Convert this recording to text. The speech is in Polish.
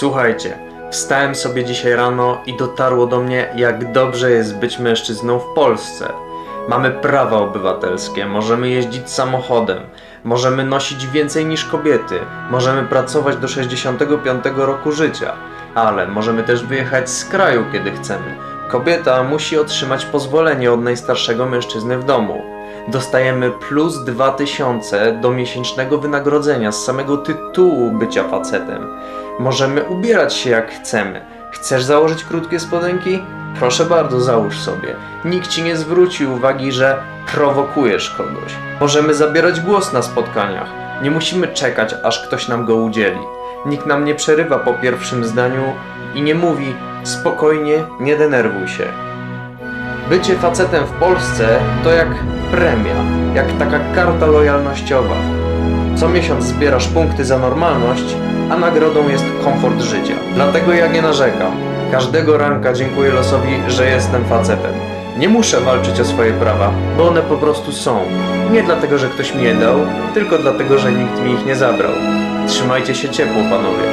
Słuchajcie, wstałem sobie dzisiaj rano i dotarło do mnie, jak dobrze jest być mężczyzną w Polsce. Mamy prawa obywatelskie, możemy jeździć samochodem, możemy nosić więcej niż kobiety, możemy pracować do 65 roku życia, ale możemy też wyjechać z kraju, kiedy chcemy. Kobieta musi otrzymać pozwolenie od najstarszego mężczyzny w domu. Dostajemy plus 2000 do miesięcznego wynagrodzenia z samego tytułu bycia facetem. Możemy ubierać się jak chcemy. Chcesz założyć krótkie spodenki? Proszę bardzo, załóż sobie. Nikt ci nie zwróci uwagi, że prowokujesz kogoś. Możemy zabierać głos na spotkaniach. Nie musimy czekać, aż ktoś nam go udzieli. Nikt nam nie przerywa po pierwszym zdaniu i nie mówi spokojnie, nie denerwuj się. Bycie facetem w Polsce to jak premia, jak taka karta lojalnościowa. Co miesiąc zbierasz punkty za normalność, a nagrodą jest komfort życia. Dlatego ja nie narzekam. Każdego ranka dziękuję losowi, że jestem facetem. Nie muszę walczyć o swoje prawa, bo one po prostu są. Nie dlatego, że ktoś mi je dał, tylko dlatego, że nikt mi ich nie zabrał. Trzymajcie się ciepło, panowie.